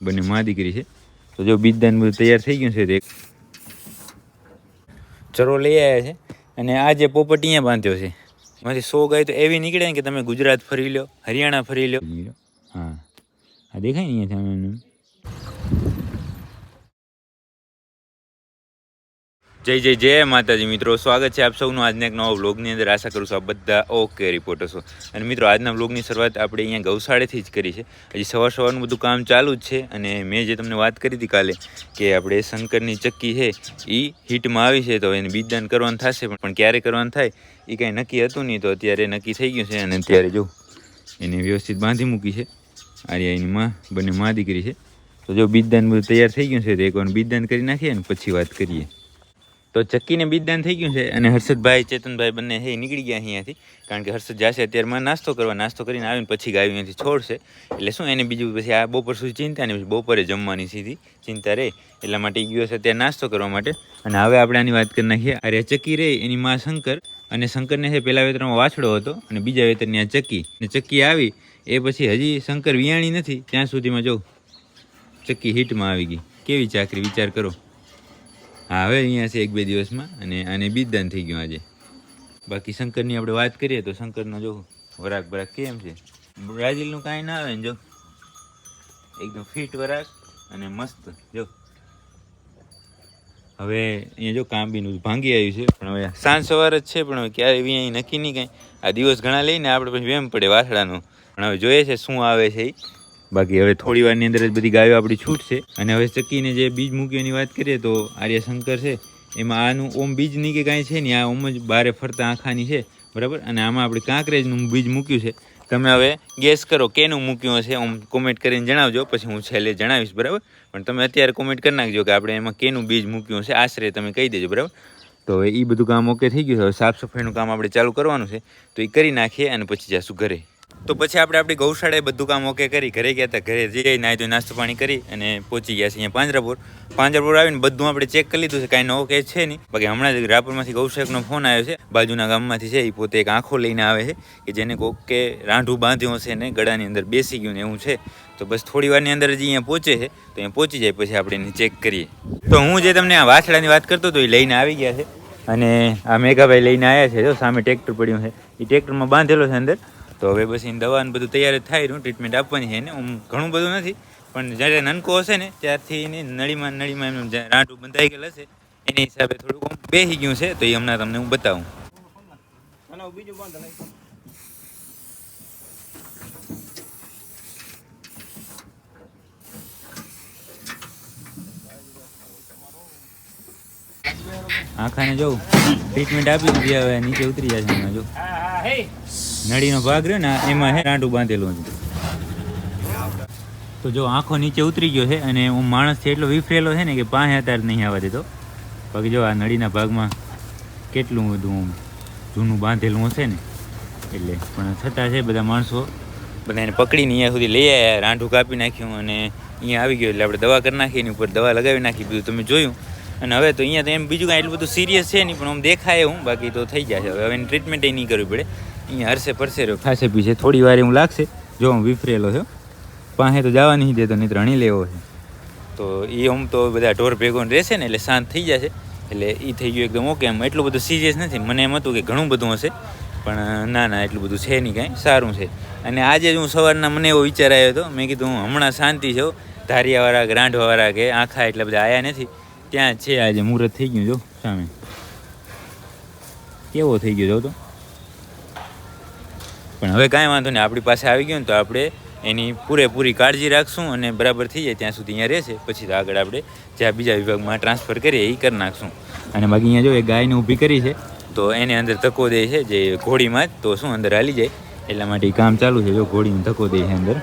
બંને મા દીકરી છે. તો જો બીજદાન બધું તૈયાર થઈ ગયું છે તે ચરો લઈ આવ્યા છે. અને આ જે પોપટ અહીંયા બાંધ્યો છે મારી સો ગાય તો એવી નીકળે ને કે તમે ગુજરાત ફરી લો હરિયાણા ફરી લો હા. આ દેખાય ને અહીંયા જય જય જય માતાજી મિત્રો, સ્વાગત છે આપ સૌનું આજના એક નવા વ્લોગની અંદર. આશા કરું છું આપ બધા ઓકે રિપોર્ટર છો અને મિત્રો, આજના વ્લોગની શરૂઆત આપણે અહીંયા ગૌશાળેથી જ કરી છે. હજી સવાર સવારનું બધું કામ ચાલુ જ છે અને મેં જે તમને વાત કરી હતી કાલે કે આપણે શંકરની ચક્કી છે એ હિટમાં આવી છે તો એને બીજદાન કરવાનું થશે, પણ ક્યારે કરવાનું થાય એ કાંઈ નક્કી હતું નહીં તો અત્યારે નક્કી થઈ ગયું છે અને અત્યારે જો એને વ્યવસ્થિત બાંધી મૂકી છે. આર્યા એની માં, બંને મા દીકરી છે. તો જો બીજદાન બધું તૈયાર થઈ ગયું છે તો એકવાર બીજદાન કરી નાખીએ અને પછી વાત કરીએ. તો ચક્કીને બીજદાન થઈ ગયું છે અને હર્ષદભાઈ, ચેતનભાઈ બંને હે, નીકળી ગયા અહીંયાથી. કારણ કે હર્ષદ જશે અત્યારમાં નાસ્તો કરવા. નાસ્તો કરીને આવીને પછી ગાયું અહીંયાથી છોડશે. એટલે શું એને બીજું પછી આ બપોર સુધી ચિંતા નહીં બપોરે જમવાની સીધી ચિંતા રહે. એટલા માટે ગયો છે અત્યારે નાસ્તો કરવા માટે. અને હવે આપણે આની વાત કરી નાખીએ. અરે ચક્કી રહે એની માં શંકર. અને શંકરને છે પહેલા વેતરમાં વાછડો હતો અને બીજા વેતરની આ ચક્કી. અને ચક્કી આવી. એ પછી હજી શંકર વિયાણી નથી. ત્યાં સુધીમાં જો ચક્કી હિટમાં આવી ગઈ. કેવી ચાકરી? વિચાર કરો. હવે અહીંયા છે એક બે દિવસમાં અને આને બીજદાન થઈ ગયું આજે. બાકી શંકરની આપણે વાત કરીએ તો શંકરનો જો વરાક બરાક કેમ છે? બ્રાઝિલનું કાંઈ ના આવે ને જો. એકદમ ફિટ વરાક અને મસ્ત, જો. હવે અહીંયા જો કાંબીનું ભાંગી આવ્યું છે, પણ હવે સાંજ સવાર જ છે, પણ હવે ક્યારે એવી અહીં નક્કી નહીં કાંઈ. આ દિવસ ઘણા લઈને આપણે પછી વેમ પડે વાસડાનું પણ હવે જોઈએ છે શું આવે છે એ બાકી હવે થોડી વારની અંદર જ બધી ગાયો આપણી છૂટશે. અને હવે ચક્કીને જે બીજ મૂક્યોની વાત કરીએ તો આર્યશંકર છે, એમાં આનું ઓમ બીજની કે કાંઈ છે નહીં, આ ઓમ જ બારે ફરતા આંખાની છે, બરાબર? અને આમાં આપણે કાંકરેજનું બીજ મૂક્યું છે. તમે હવે ગેસ કરો કેનું મૂક્યું હશે ઓમ કોમેન્ટ કરીને જણાવજો, પછી હું છેલ્લે જણાવીશ, બરાબર? પણ તમે અત્યારે કોમેન્ટ કરી નાખજો કે આપણે એમાં કેનું બીજ મૂક્યું હશે, આશરે તમે કહી દેજો, બરાબર? તો એ બધું કામ ઓકે થઈ ગયું છે. હવે સાફ સફાઈનું કામ આપણે ચાલુ કરવાનું છે. તો એ કરી નાખીએ અને પછી જઈશું ઘરે. તો પછી આપણે આપણી ગૌશાળાએ બધું કામ ઓકે કરી, ઘરે ગયા હતા, ઘરે જઈ નાહી ધોઈ નાસ્તો પાણી કરી અને પહોંચી ગયા છે અહીંયા પાંજરાપુર. પાંજરાપુર આવીને બધું આપણે ચેક કરી લીધું છે, કાંઈ નવો કે છે નહીં. બાકી હમણાં જ રાપરમાંથી ગૌશાળકનો ફોન આવ્યો છે, બાજુના ગામમાંથી છે, એ પોતે એક આંખો લઈને આવે છે કે જેને કોક કે રાંઢું બાંધ્યું હશે ને ગળાની અંદર બેસી ગયું ને એવું છે. તો બસ થોડી વારની અંદર જ અહીંયા પહોંચે છે, તો અહીંયા પહોંચી જાય, પછી આપણે એને ચેક કરીએ. તો હું જે તમને આ વાછડાની વાત કરતો હતો, એ લઈને આવી ગયા છે. અને આ મેઘાભાઈ લઈને આવ્યા છે, જો સામે ટ્રેક્ટર પડ્યું છે. એ ટ્રેક્ટરમાં બાંધેલો છે અંદર. તો હવે બસ એની દવા ને બધું તૈયાર થાય રહ્યું ટ્રીટમેન્ટ આપવાની છે એને હું ઘણું બધું નથી, પણ જ્યારે નનકો હશે ને, ત્યારથી એની નળીમાં નળીમાં એમનું રાંટું બંધાઈ ગયેલ હશે, એની હિસાબે થોડુંક બેસી ગયું છે, તો એ હમણાં તમને હું બતાવું. આખાને જોઉં ટ્રીટમેન્ટ આપી દીધી, હવે નીચે ઉતરી હમણાં જો. નળીનો ભાગ રહ્યો ને એમાં હે રાંડું બાંધેલું છે. તો જો આંખો નીચે ઉતરી ગયો છે અને હું માણસ એટલો વિફરેલો છે ને કે પાંચ અત્યારે નહીં આવવા દેતો. બાકી જો આ નળીના ભાગમાં કેટલું બધું જૂનું બાંધેલું હશે ને, એટલે પણ છતાં છે બધા માણસો બધા એને પકડીને અહીંયા સુધી લઈ આવ્યા રાંઢું કાપી નાખ્યું અને અહીંયા આવી ગયો, એટલે આપણે દવા કરી નાખી, એની ઉપર દવા લગાવી નાખી, બધું તમે જોયું. અને હવે તો અહીંયા તો એમ બીજું કાંઈ એટલું બધું સિરિયસ છે નહીં, પણ આમ દેખાય હું બાકી તો થઈ છે હવે એની ટ્રીટમેન્ટ એ નહીં કરવી પડે. અહીંયા હરશે ફરસે રહ્યો. ખાસે પીછે થોડી વાર એવું લાગશે, જો હું વિફરેલો છું પાસે તો જવા નહીં દેતો નહીં રણી લેવો છે. તો એ આમ તો બધા ઢોર ભેગો રહેશે ને, એટલે શાંત થઈ જશે. એટલે એ થઈ ગયું એકદમ ઓકે એમ એટલું બધું સિરિયસ નથી. મને એમ હતું કે ઘણું બધું હશે, પણ ના ના, એટલું બધું છે નહીં કાંઈ. સારું છે. અને આજે જ હું સવારના મને એવો વિચાર આવ્યો હતો. મેં કીધું હું હમણાં શાંતિ છું ધારિયાવાળા ગ્રાંઢવાવાળા કે આખા એટલા બધા આવ્યા નથી. ત્યાં છે આજે મુહૂર્ત થઈ ગયું જો સામે. કેવો થઈ ગયો જો તો? પણ હવે કાંઈ વાંધો નહીં, આપણી પાસે આવી ગયું ને તો આપણે એની પૂરેપૂરી કાળજી રાખશું અને બરાબર થઈ જાય ત્યાં સુધી અહીંયા રહેશે. પછી તો આગળ આપણે જ્યાં બીજા વિભાગમાં ટ્રાન્સફર કરીએ એ કરી નાખશું. અને બાકી અહીંયા જો એ ગાયને ઊભી કરી છે, તો એને અંદર ધક્કો દે છે જે ઘોડીમાં જ, તો શું અંદર હાલી જાય? એટલા માટે કામ ચાલુ છે જો, ઘોડીને ધક્કો દે છે અંદર.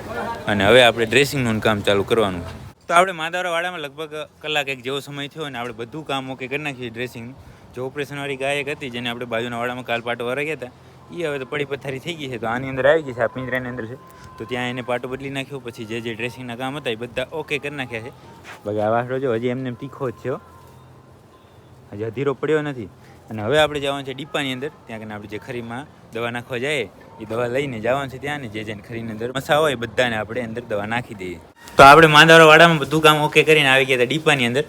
અને હવે આપણે ડ્રેસિંગનું કામ ચાલુ કરવાનું છે. તો આપણે માધાવરાવાડામાં લગભગ કલાક એક જેવો સમય થયો અને આપણે બધું કામ ઓકે કરી નાખ્યું ડ્રેસિંગ જો ઓપરેશનવાળી ગાય એક હતી જેને આપણે બાજુના વાડામાં કાલ પાટો વરાગ્યા હતા એ હવે તો પડી પથારી થઈ ગઈ છે, તો આની અંદર આવી ગઈ છે, આ પિંજરાની અંદર છે. તો ત્યાં એને પાટો બદલી નાખ્યો, પછી જે જે ડ્રેસિંગના કામ હતા એ બધા ઓકે કરી નાખ્યા છે. બાકી આ વાસડો જો હજી એમને એમ તીખો જ છે હજી અધીરો પડ્યો નથી. અને હવે આપણે જવાનું છે ડીપાની અંદર, ત્યાં કને આપણે જે ખરીમાં દવા નાખવા જઈએ એ દવા લઈને જવાનું છે ત્યાં ને જે જેને ખરીને અંદર મસા હોય બધાને આપણે અંદર દવા નાખી દઈએ. તો આપણે માંદારો વાડામાં બધું કામ ઓકે કરીને આવી ગયા હતા ડીપાની અંદર.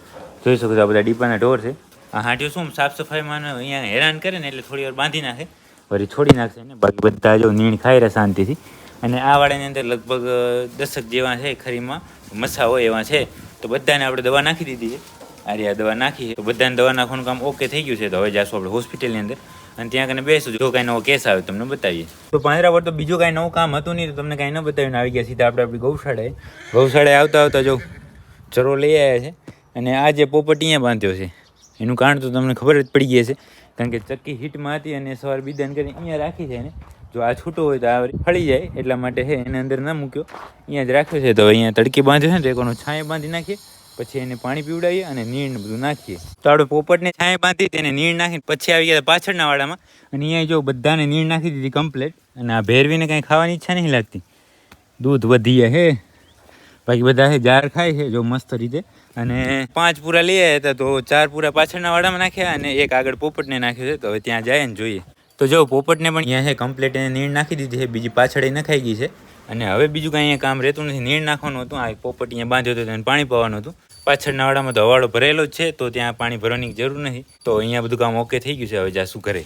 જોઈ શકો છો આ બધા ડીપાના ઢોર છે. આ હાંટીઓ શું સાફ સફાઈમાં અહીંયા હેરાન કરે ને એટલે થોડી વાર બાંધી નાખે. વળી છોડી નાખશે ને બાકી બધા જો નીણ ખાઈ રહ્યા શાંતિથી. અને આ વાડાની અંદર લગભગ દશક જેવા છે ખરીમાં, મસા હોય એવા છે. તો બધાને આપણે દવા નાખી દીધી છે. આ દવા નાખી તો બધાને દવા નાખવાનું કામ ઓકે થઈ ગયું છે. તો હવે જાશું આપણે હોસ્પિટલની અંદર. અને ત્યાં કને બેસું જો કાંઈ નવો કેસ આવે તમને બતાવીએ. તો પાંદરા પર તો બીજું કાંઈ નવું કામ હતું નહીં તો તમને કાંઈ ન બતાવીને આવી ગયા સીધા આપણે આપણી ગૌશાળાએ. ગૌશાળાએ આવતા આવતા જો ચરો લઈ આવ્યા છે અને આ જે પોપટ અહીંયા બાંધ્યો છે, એનું કારણ તો તમને ખબર જ પડી ગઈ છે કારણ કે ચક્કી હિટમાં હતી અને સવાર બીદાન કરીને અહીંયા રાખી છે ને જો આ છૂટો હોય તો આ ફળી જાય, એટલા માટે હે એને અંદર ના મૂક્યો. અહીંયા જ રાખ્યો છે. તો અહીંયા તડકી બાંધ્યો છે ને, તો એકોનો છાંય બાંધી નાખીએ. પછી એને પાણી પીવડાવીએ અને નીણ બધું નાખીએ. તો આપણે પોપટને છાંય બાંધી તેને નીણ નાખીને પછી આવી ગયા પાછળના વાડામાં. અને અહીંયા જો બધાને નીણ નાખી દીધી કમ્પ્લેટ અને આ ભેરવીને કાંઈ ખાવાની ઈચ્છા નહીં લાગતી. દૂધ વધીએ હે. બાકી બધા હે જાર ખાય છે જો મસ્ત રીતે. અને પાંચ પૂરા લઈ આવ્યા હતા, તો ચાર પૂરા પાછળના વાડામાં નાખ્યા અને એક આગળ પોપટને નાખ્યો છે. તો હવે ત્યાં જાય ને જોઈએ. તો જો પોપટને પણ અહીંયા છે કમ્પ્લેટ એને નીણ નાખી દીધી છે, બીજી પાછળ એ નખાઈ ગઈ છે. અને હવે બીજું કાંઈ અહીંયા કામ રહેતું નથી. નીણ નાખવાનું હતું. આ પોપટ અહીંયા બાંધ્યો હતો તેને પાણી પાવાનું હતું. પાછળના વાડામાં તો હવાડો ભરેલો જ છે, તો ત્યાં પાણી ભરવાની જરૂર નથી. તો અહીંયા બધું કામ ઓકે થઈ ગયું છે. હવે જાશું ઘરે.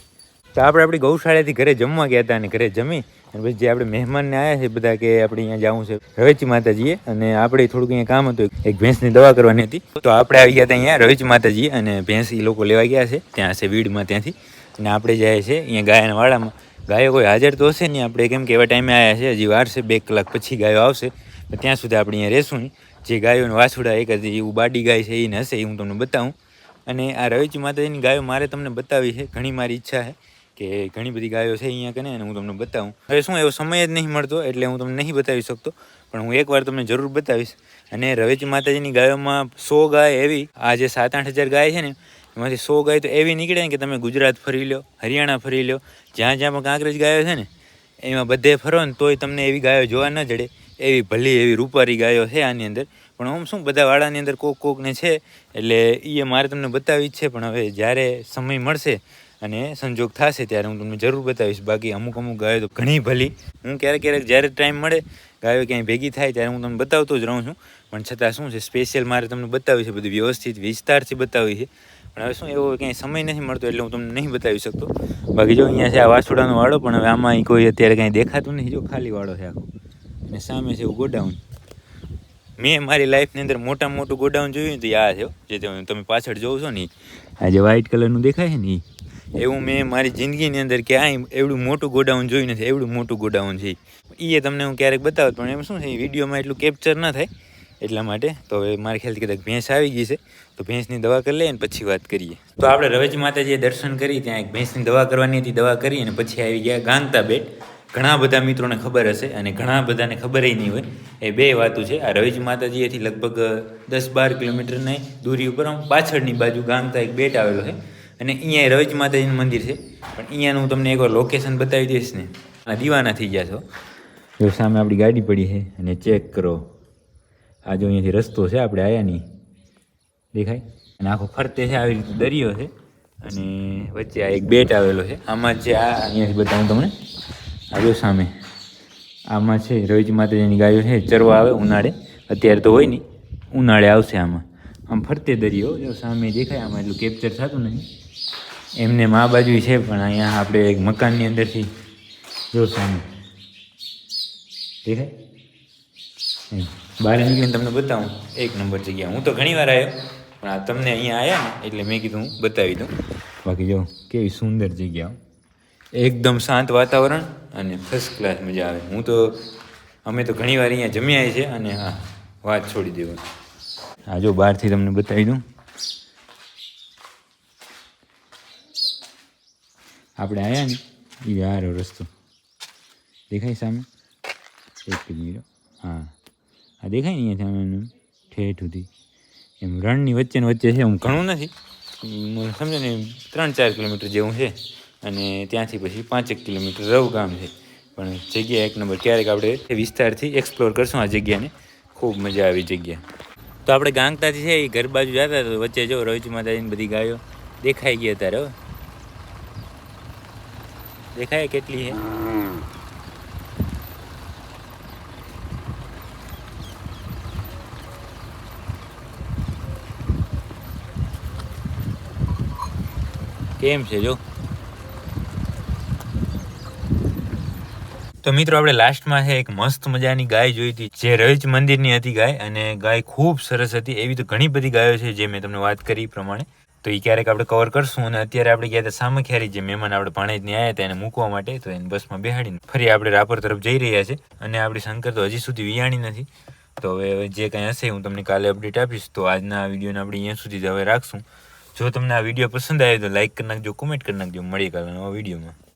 તો આપણે આપણી ગૌશાળાથી ઘરે જમવા ગયા હતા અને ઘરે જમી અને પછી જે આપણે મહેમાનને આવ્યા છે બધા કે આપણે અહીંયા જવું છે રવેચી માતાજીએ અને આપણે થોડુંક અહીંયા કામ હતું. એક ભેંસની દવા કરવાની હતી. તો આપણે આવી ગયા હતા અહીંયા રવેચી માતાજી અને ભેંસ એ લોકો લેવા ગયા છે. ત્યાં છે, વીડમાં ત્યાંથી. અને આપણે જાય છે અહીંયા ગાયના વાડામાં. ગાયો કોઈ હાજર તો હશે નહીં. આપણે કેમ કે એવા ટાઈમે આવ્યા છે, હજી વાર છે, બે કલાક પછી ગાયો આવશે. ત્યાં સુધી આપણે અહીંયા રહેશું નહીં. જે ગાયોને વાછુડા એક હતી એવું બાડી ગાય છે એને હશે એ હું તમને બતાવું. અને આ રવેચી માતાજીની ગાયો મારે તમને બતાવી છે. ઘણી મારી ઈચ્છા છે કે ઘણી બધી ગાયો છે અહીંયા કને, અને હું તમને બતાવું. હવે શું, એવો સમય જ નહીં મળતો, એટલે હું તમને નહીં બતાવી શકતો, પણ હું એકવાર તમને જરૂર બતાવીશ. અને રવેચી માતાજીની ગાયોમાં સો ગાય એવી, આ જે સાત આઠ હજાર ગાય છે ને એમાંથી સો ગાય તો એવી નીકળે કે તમે ગુજરાત ફરી લો, હરિયાણા ફરી લો, જ્યાં જ્યાં પણ કાંકરેજ ગાયો છે ને, એમાં બધે ફરો ને તોય તમને એવી ગાયો જોવા ન જડે, એવી ભલી, એવી રૂપારી ગાયો છે આની અંદર. પણ આમ શું, બધા વાળાની અંદર કોક કોકને છે, એટલે એ મારે તમને બતાવી જ છે, પણ હવે જ્યારે સમય મળશે અને સંજોગ થશે ત્યારે હું તમને જરૂર બતાવીશ. બાકી અમુક અમુક ગાયો તો ઘણી ભલી. હું ક્યારેક ક્યારેક જ્યારે ટાઈમ મળે, ગાયો ક્યાંય ભેગી થાય ત્યારે હું તમને બતાવતો જ રહું છું. પણ છતાં શું છે સ્પેશિયલ મારે તમને બતાવી છે, બધું વ્યવસ્થિત વિસ્તારથી બતાવી છે. પણ હવે શું, એવો ક્યાંય સમય નથી મળતો એટલે હું તમને નહીં બતાવી શકતો. બાકી જો અહીંયા છે આ વાસોડાનો વાળો પણ હવે આમાં કોઈ અત્યારે કાંઈ દેખાતું નથી. જો ખાલી વાળો છે આખો. અને સામે છે એવું ગોડાઉન. મેં મારી લાઈફની અંદર મોટા મોટું ગોડાઉન જોયું તો આ છે જે તમે પાછળ જોવો છો ને. આ જે વ્હાઇટ કલરનું દેખાય છે ને એવું મેં મારી જિંદગીની અંદર ક્યાંય એવડું મોટું ગોડાઉન જોયું નથી. એવડું મોટું ગોડાઉન છે એ તમને હું ક્યારેક બતાવત પણ એમ શું છે વિડીયોમાં એટલું કેપ્ચર ન થાય. એટલા માટે તો હવે મારા ખ્યાલથી કદાચ ભેંસ આવી ગઈ છે. તો ભેંસની દવા કરી લઈએ ને પછી વાત કરીએ. તો આપણે રવેજી માતાજીએ દર્શન કરી, ત્યાં એક ભેંસની દવા કરવાની હતી, દવા કરી અને પછી આવી ગયા ગાંગતા બેટ. ઘણા બધા મિત્રોને ખબર હશે અને ઘણા બધાને ખબર નહીં હોય. એ બે વાતો છે. આ રવેજી માતાજીએથી લગભગ દસ બાર કિલોમીટરની દૂરી ઉપર, આમ પાછળની બાજુ ગામતા એક બેટ આવેલો છે. અને અહીંયા રવેજી માતાજીનું મંદિર છે. પણ અહીંયાનું હું તમને એકવાર લોકેશન બતાવી દઈશ ને. આ દીવાના થઈ ગયા છો. જો સામે આપણી ગાડી પડી છે અને ચેક કરો. આ જો અહીંયાથી રસ્તો છે, આપણે આયા નહીં. દેખાય? અને આખો ફરતે છે, આવી રીતે દરિયો છે. અને વચ્ચે આ એક બેટ આવેલો છે. આમાં જે આ અહીંયાથી બતાવું તમને. આવ્યો સામે. આમાં છે, રવિજી માતાજીની ગાયો છે, ચરવા આવે ઉનાળે. અત્યારે તો હોય નહીં. ઉનાળે આવશે આમાં. આમ ફરતે દરિયો, જો સામે દેખાય, આમાં એટલું કેપ્ચર થતું નથી. એમને આ બાજુ છે, પણ અહીંયા આપણે એક મકાનની અંદરથી જો સામે. દેખાય. બહાર નીકળીને તમને બતાવું, એક નંબર જગ્યા. હું તો ઘણી વાર આવ્યો પણ આ તમને અહીંયા આવ્યા ને, એટલે મેં કીધું હું બતાવી દઉં. બાકી જો, કેવી સુંદર જગ્યા એકદમ શાંત વાતાવરણ અને ફર્સ્ટ ક્લાસ મજા આવે. હું તો, અમે તો ઘણી વાર અહીંયા જમ્યા છે અને હા, વાત છોડી દેવું. હા જો બહારથી તમને બતાવી દઉં. આપણે આવ્યા ને એ આરો રસ્તો. દેખાય સામે? એક મિનિટ. હા. આ દેખાય ને અહીંયાથી આમ ઠેઠ સુધી એમ રણની વચ્ચે વચ્ચે છે, એમ ઘણું નથી. સમજો ને ત્રણ ચાર કિલોમીટર જેવું છે અને ત્યાંથી પછી પાંચેક કિલોમીટર રવ ગામ છે. પણ જગ્યા એક નંબર ક્યારેક આપણે વિસ્તારથી એક્સપ્લોર કરશું આ જગ્યાને. ખૂબ મજા આવી જગ્યા. તો આપણે ગાંગતાથી છે, એ ઘર બાજુ જતા હતા વચ્ચે જો રવિજી માતાજીની બધી ગાયો દેખાઈ ગઈ અત્યારે. દેખાય કેટલી છે? કેમ છે જો? તો મિત્રો, આપણે લાસ્ટમાં છે એક મસ્ત મજાની ગાય જોઈ હતી, જે રજ મંદિરની હતી ગાય, અને ગાય ખૂબ સરસ હતી. એવી તો ઘણી બધી ગાયો છે જે મેં તમને વાત કરી પ્રમાણે. તો એ ક્યારેક આપણે કવર કરશું, અને અત્યારે આપણે ગયા હતા સામખિયારી, જે મહેમાન આપણે ભાણેજની આવ્યા હતા એને મૂકવા માટે, તો એને બસમાં બેહાડીને ફરી આપણે રાપર તરફ જઈ રહ્યા છે. અને આપણી શંકર તો હજી સુધી વિયાણી નથી. તો હવે જે કંઈ હશે હું તમને કાલે અપડેટ આપીશ. તો આજના વિડીયોને આપણે અહીંયા સુધી જ હવે રાખશું. જો તમને આ વીડિયો પસંદ આવ્યો તો લાઈક કરી નાખજો કોમેન્ટ કરી નાખજો, મળીએ કાલે નવા વિડીયોમાં.